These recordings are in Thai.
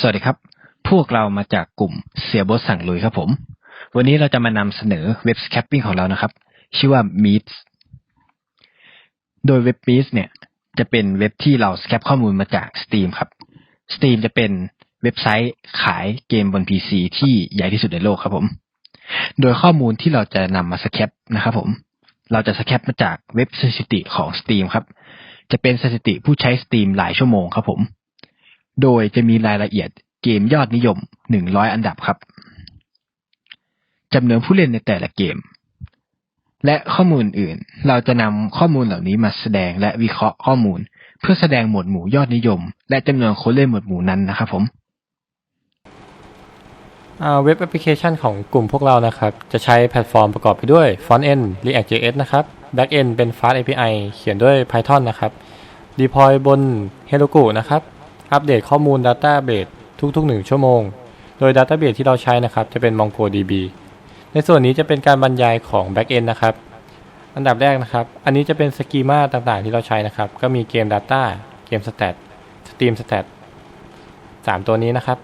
สวัสดีครับ พวกเรามาจากกลุ่มเสียบทสั่งลุยครับผม วันนี้เราจะมานำเสนอเว็บสแคปปิ้งของเรานะครับ ชื่อว่า Meets โดยเว็บ Meets เนี่ย จะเป็นเว็บที่เราสแคปข้อมูลมาจาก Steam ครับ Steam จะเป็นเว็บไซต์ขายเกมบน PC ที่ใหญ่ที่สุดในโลกครับผม โดยข้อมูลที่เราจะนำมาสแคปนะครับผม เราจะสแคปมาจากเว็บสถิติของ Steam ครับ จะเป็นสถิติผู้ใช้ Steam หลายชั่วโมงครับผม โดยจะมีรายละเอียดเกมยอดนิยม 100 อันดับครับจำนวนผู้เล่นในแต่ละเกม และข้อมูลอื่น เราจะนำข้อมูลเหล่านี้มาแสดงและวิเคราะห์ข้อมูล เพื่อแสดงหมวดหมู่ยอดนิยม และจำนวนคนเล่นหมวดหมู่นั้นนะครับผมอ่าเว็บแอปพลิเคชันของกลุ่มพวกเรานะครับ จะใช้แพลตฟอร์มประกอบไปด้วย Front-end React.js นะครับ Back-end เป็น Fast API เขียนด้วย Python นะครับ Deploy บน Heroku นะครับ อัปเดตข้อมูล Database ทุกๆ 1 ชั่วโมง โดย Database ที่เราใช้นะครับ จะเป็น MongoDB ในส่วนนี้จะเป็นการบรรยายของ Back-end นะครับ อันดับแรกนะครับ อันนี้จะเป็นสกีมาต่างๆ ที่เราใช้นะครับ ก็มีเกม Data เกม Stat Steam Stat สามตัวนี้นะครับ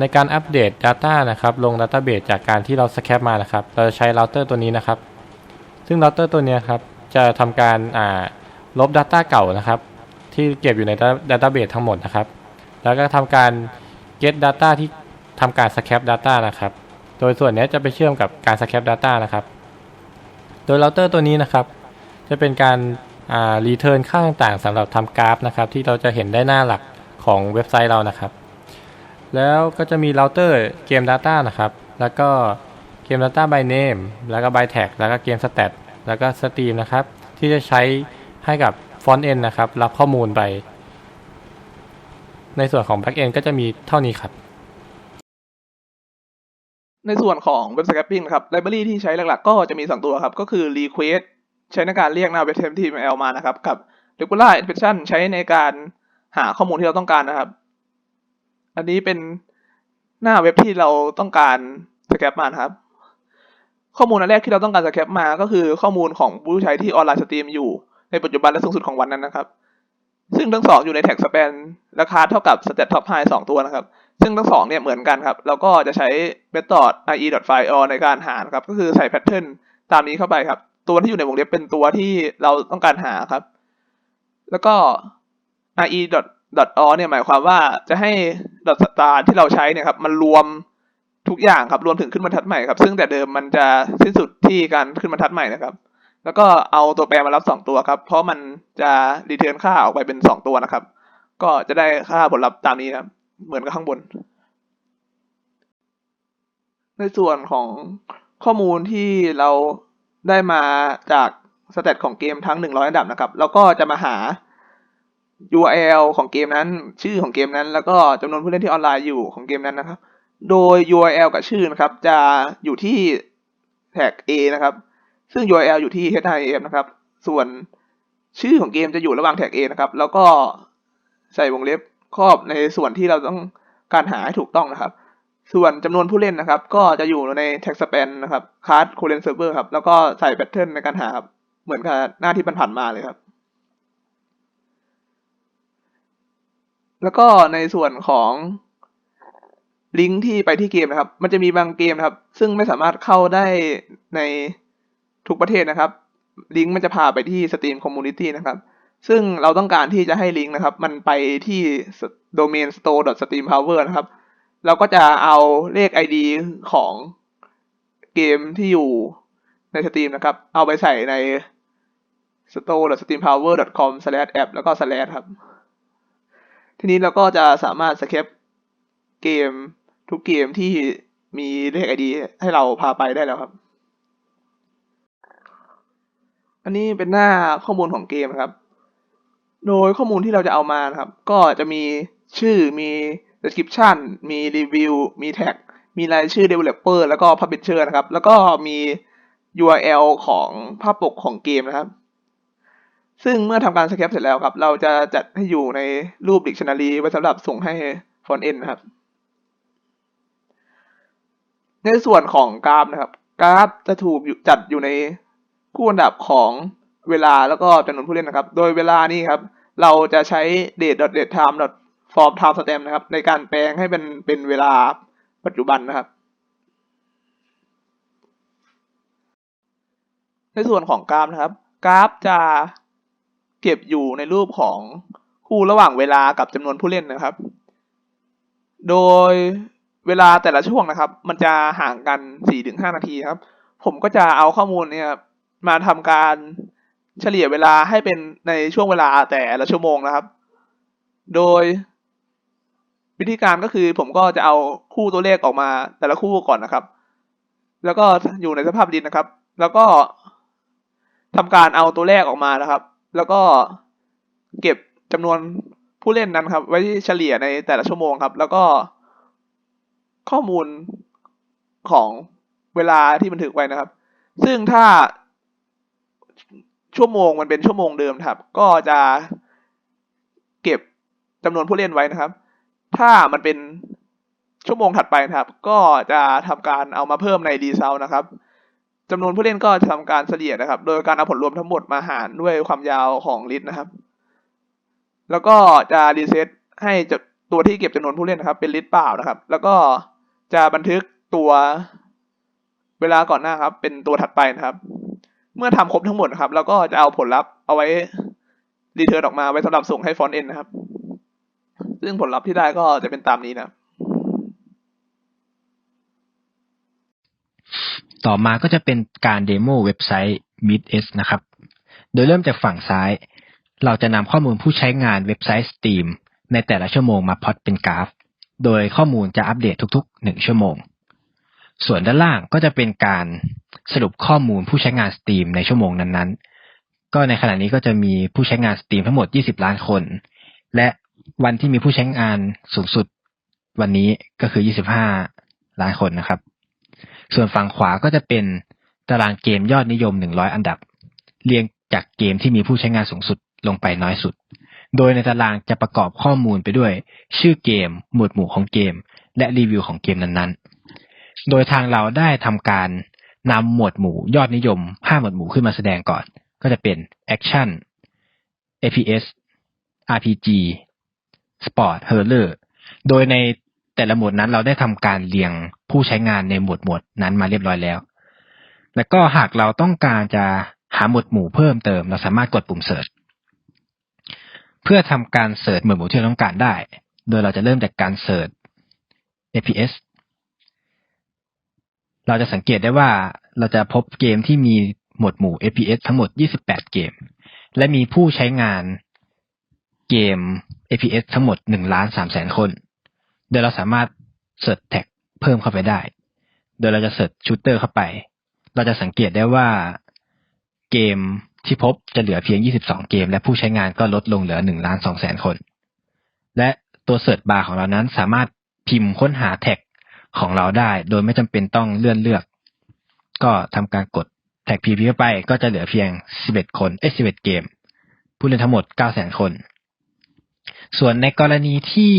ในการอัปเดต Data นะครับ ลง Database จากการที่เราสแคปมานะครับ เราจะใช้เราเตอร์ตัวนี้นะครับ ซึ่งเราเตอร์ตัวนี้ครับ จะทำการลบ Data เก่านะครับ ที่เก็บอยู่ใน Database ทั้งหมดนะครับ แล้วก็ทำการ get data ที่ทำการสแคป Data นะครับ โดยส่วนนี้จะไปเชื่อมกับการสแคป Data นะครับ โดยเราเตอร์ตัวนี้นะครับ จะเป็นการอ่า return ค่าต่างๆสำหรับทำกราฟนะครับ ที่เราจะเห็นได้หน้าหลักของเว็บไซต์เรานะครับ แล้วก็จะมีเราเตอร์เกม Data นะครับ แล้วก็เกม Data by Name แล้วก็ by Tag แล้วก็เกม Stat แล้วก็ Stream นะครับ ที่จะใช้ให้กับ Front End นะครับ รับข้อมูลไป ในส่วนของ Back End ก็จะมีเท่านี้ครับ ในส่วนของเว็บสแครปปิ้งครับไลบรารีที่ใช้หลักๆ ก็จะมี 2 ตัวครับ ก็คือ request ใช้ในการเรียกหน้าเว็บ HTML มานะครับ กับ regular expression ใช้ในการหาข้อมูลที่เราต้องการนะครับ อันนี้เป็นหน้าเว็บที่เราต้องการสแคปมานะครับ ข้อมูลอันแรกที่เราต้องการสแคปมาก็คือข้อมูลของผู้ใช้ที่ออนไลน์สตรีมอยู่ ในปัจจุบันและสูงสุดของวันนั้นนะครับ ซึ่งทั้งสองอยู่ในแท็กสเปนราคาเท่ากับ stat top high สองตัวนะครับ ซึ่งทั้งสองเนี่ยเหมือนกันครับ เราก็จะใช้ method ie.file ในการหาครับ ก็คือใส่ pattern ตามนี้เข้าไปครับ ตัวที่อยู่ในวงเล็บเป็นตัวที่เราต้องการหาครับ แล้วก็ ie.o เนี่ยหมายความว่าจะให้ dot star ที่เราใช้เนี่ยครับมันรวมทุกอย่างครับรวมถึงขึ้นบรรทัดใหม่ครับ ซึ่งแต่เดิมมันจะสิ้นสุดที่การขึ้นบรรทัดใหม่นะครับ แล้วก็เอาตัวแปรมารับสองตัวครับ เพราะมันจะรีเทิร์นค่าออกไปเป็นสองตัวนะครับ ก็จะได้ค่าผลลัพธ์ตามนี้นะครับเหมือนกับข้างบน ในส่วนของข้อมูลที่เราได้มาจากสเตตของเกมทั้ง 100 อันดับนะครับแล้วก็จะมาหา URL ของเกมนั้น ชื่อของเกมนั้น แล้วก็จำนวนผู้เล่นที่ออนไลน์อยู่ของเกมนั้นนะครับ โดย URL กับชื่อนะครับ จะอยู่ที่แท็ก A นะครับ ซึ่ง URL อยู่ที่ HTML นะครับ ส่วนชื่อของเกมจะอยู่ระหว่างแท็ก A นะครับ แล้วก็ใส่วงเล็บครอบในส่วนที่เราต้องการหาให้ถูกต้องนะครับ ส่วนจำนวนผู้เล่นนะครับ ก็จะอยู่ในแท็กสเปนนะครับคาร์ดโคเรนเซิร์ฟเวอร์ครับ แล้วก็ใส่แพทเทิร์นในการหาครับ เหมือนกับหน้าที่ผ่านมาเลยครับ แล้วก็ในส่วนของลิงก์ที่ไปที่เกมนะครับ มันจะมีบางเกมนะครับ ซึ่งไม่สามารถเข้าได้ใน ทุกประเทศนะครับ ลิงก์มันจะพาไปที่ Steam Community นะครับ ซึ่งเราต้องการที่จะให้ลิงก์นะครับ มันไปที่ domain store.steampower นะครับ เราก็จะเอาเลข ID ของเกมที่อยู่ใน Steam นะครับ เอาไปใส่ใน store.steampower.com/app แล้วก็ slash ครับ ทีนี้เราก็จะสามารถสเคปเกมทุกเกมที่มีเลข ID ให้เราพาไปได้แล้วครับ อันนี้เป็นหน้าข้อมูลของเกมนะครับ โดยข้อมูลที่เราจะเอามานะครับ ก็จะมีชื่อมี description มี review มี tag มีรายชื่อ developer แล้วก็ publisher นะครับ แล้วก็มี URL ของภาพปกของเกมนะครับ ซึ่งเมื่อทำการสแคปเสร็จแล้วครับ เราจะจัดให้อยู่ในรูป dictionary ไว้สำหรับส่งให้ front end นะครับ ในส่วนของกราฟนะครับ กราฟจะถูกจัดอยู่ใน คู่อันดับของเวลาแล้วก็จำนวนผู้เล่นนะครับ โดยเวลานี้ครับ เราจะใช้ date date time form time stamp นะครับ ในการแปลงให้เป็นเป็นเวลาปัจจุบันนะครับ ในส่วนของกราฟนะครับ กราฟจะเก็บอยู่ในรูปของคู่ระหว่างเวลากับจำนวนผู้เล่นนะครับ โดยเวลาแต่ละช่วงนะครับ มันจะห่างกัน 4-5 นาทีครับ ผมก็จะเอาข้อมูลเนี่ยครับ มาทำการเฉลี่ยเวลาให้เป็นในช่วงเวลาแต่ละชั่วโมงนะครับ โดยวิธีการก็คือผมก็จะเอาคู่ตัวเลขออกมาแต่ละคู่ก่อนนะครับ แล้วก็อยู่ในสภาพดินนะครับ แล้วก็ทำการเอาตัวเลขออกมานะครับ แล้วก็เก็บจำนวนผู้เล่นนั้นครับ ไว้เฉลี่ยในแต่ละชั่วโมงครับ แล้วก็ข้อมูลของเวลาที่บันทึกไว้นะครับ ซึ่งถ้า ชั่วโมงมันเป็นชั่วโมงเดิมครับ ก็จะเก็บจำนวนผู้เล่นไว้นะครับ ถ้ามันเป็นชั่วโมงถัดไปครับ ก็จะทำการเอามาเพิ่มในดีเซลนะครับจำนวนผู้เล่นก็จะทำการเฉลี่ยนะครับ โดยการเอาผลรวมทั้งหมดมาหารด้วยความยาวของลิสต์นะครับ แล้วก็จะรีเซ็ตให้ตัวที่เก็บจำนวนผู้เล่นนะครับ เป็นลิสต์เปล่านะครับ แล้วก็จะบันทึกตัวเวลาก่อนหน้าครับ เป็นตัวถัดไปนะครับ เมื่อทำครบทั้งหมดนะครับแล้วก็จะเอาผลลัพธ์เอาไว้รีเทิร์นออกมาไว้สำหรับส่งให้ฟอนต์เอ็นนะครับ ซึ่งผลลัพธ์ที่ได้ก็จะเป็นตามนี้นะ ต่อมาก็จะเป็นการเดโมเว็บไซต์ Meet.s นะครับ โดยเริ่มจากฝั่งซ้าย เราจะนำข้อมูลผู้ใช้งานเว็บไซต์ Steam ในแต่ละชั่วโมงมาพอตเป็นกราฟ โดยข้อมูลจะอัปเดตทุกๆ 1 ชั่วโมง ส่วนด้านล่างก็จะเป็นการสรุปข้อมูลผู้ใช้งาน Steam ในชั่วโมงนั้นๆ ก็ในขณะนี้ก็จะมีผู้ใช้งาน Steam ทั้งหมด 20 ล้านคน และวันที่มีผู้ใช้งานสูงสุดวันนี้ก็คือ 25 ล้านคนนะครับ ส่วนฝั่งขวาก็จะเป็นตารางเกมยอดนิยม 100 อันดับ เรียงจากเกมที่มีผู้ใช้งานสูงสุดลงไปน้อยสุด โดยในตารางจะประกอบข้อมูลไปด้วย ชื่อเกม หมวดหมู่ของเกม และรีวิวของเกมนั้นๆ โดยทางเราได้ทำการนำหมวดหมู่ยอดนิยม5หมวดหมู่ขึ้นมาแสดงก่อน ก็จะเป็น Action FPS RPG Sport Horror โดยในแต่ละหมวดนั้นเราได้ทำการเรียงผู้ใช้งานในหมวดหมวดนั้นมาเรียบร้อยแล้ว แล้วก็หากเราต้องการจะหาหมวดหมู่เพิ่มเติม เราสามารถกดปุ่มเสิร์ชเพื่อทำการเสิร์ชหมวดหมู่ที่เราต้องการได้ โดยเราจะเริ่มจากการเสิร์ช FPS เราจะสังเกตได้ว่าเราจะพบเกมที่มีหมวดหมู่ FPS ทั้งหมด 28 เกม และมีผู้ใช้งานเกม FPS ทั้งหมด 1 ล้าน3แสนคน โดยเราสามารถเสิร์ชแท็กเพิ่มเข้าไปได้ โดยเราจะเสิร์ชชูเตอร์เข้าไป เราจะสังเกตได้ว่าเกมที่พบจะเหลือเพียง 22 เกม และผู้ใช้งานก็ลดลงเหลือ1ล้าน2แสนคน และตัวเสิร์ชบาร์ของเรานั้นสามารถพิมพ์ค้นหาแท็ก ของเราได้ โดยไม่จำเป็นต้องเลื่อนเลือก ก็ทำการกดแท็กพีพีไป ก็จะเหลือเพียง 11 คนเอ้ย11 เกม ผู้เล่นทั้งหมด9แสนคน ส่วนในกรณีที่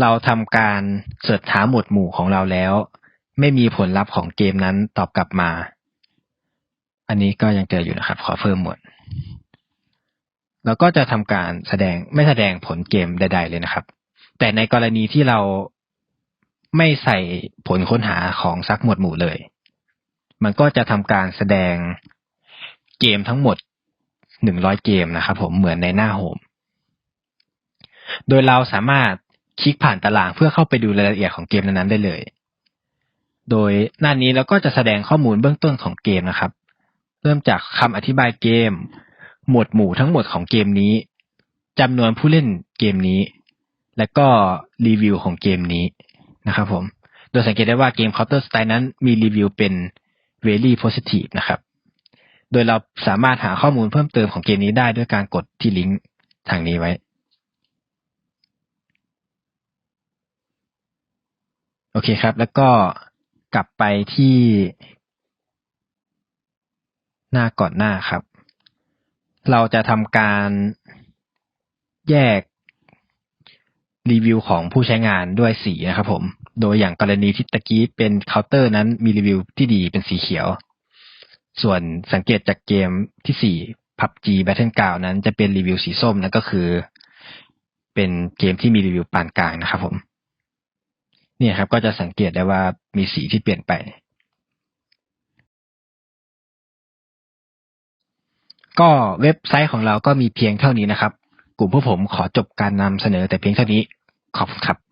เราทำการเสิร์ชหาหมวดหมู่ของเราแล้ว ไม่มีผลลัพธ์ของเกมนั้นตอบกลับมา อันนี้ก็ยังเจออยู่นะครับ ขอเพิ่มหมวดแล้วก็จะทำการแสดงไม่แสดงผลเกมใด ๆ เลยนะครับ แต่ในกรณีที่เรา ไม่ใส่ผลค้นหาของซักหมวดหมู่เลย มันก็จะทำการแสดงเกมทั้งหมดหนึ่งร้อยเกมนะครับผมเหมือนในหน้าโฮม โดยเราสามารถคลิกผ่านตารางเพื่อเข้าไปดูรายละเอียดของเกมนั้นๆได้เลย โดยหน้านี้เราก็จะแสดงข้อมูลเบื้องต้นของเกมนะครับ เริ่มจากคำอธิบายเกม หมวดหมู่ทั้งหมดของเกมนี้จำนวนผู้เล่นเกมนี้ และก็รีวิวของเกมนี้ นะครับผม โดยสังเกตได้ว่าเกม Counter Strike นั้นมีรีวิวเป็น very positive นะครับ โดยเราสามารถหาข้อมูลเพิ่มเติมของเกมนี้ได้ด้วยการกดที่ลิงก์ทางนี้ไว้ โอเคครับ แล้วก็กลับไปที่หน้าก่อนหน้าครับ เราจะทำการแยก รีวิวของผู้ใช้งานด้วยสีนะครับผม โดยอย่างกรณีที่ตะกี้เป็นเคาน์เตอร์นั้นมีรีวิวที่ดีเป็นสีเขียว ส่วนสังเกตจากเกมที่สี่ PUBG Battleground นั้นจะเป็นรีวิวสีส้มนั่นก็คือ เป็นเกมที่มีรีวิวปานกลางนะครับผม เนี่ยครับก็จะสังเกตได้ว่ามีสีที่เปลี่ยนไป ก็เว็บไซต์ของเราก็มีเพียงเท่านี้นะครับ กลุ่มพวกผมขอจบการนำเสนอแต่เพียงเท่านี้ ขอบคุณครับ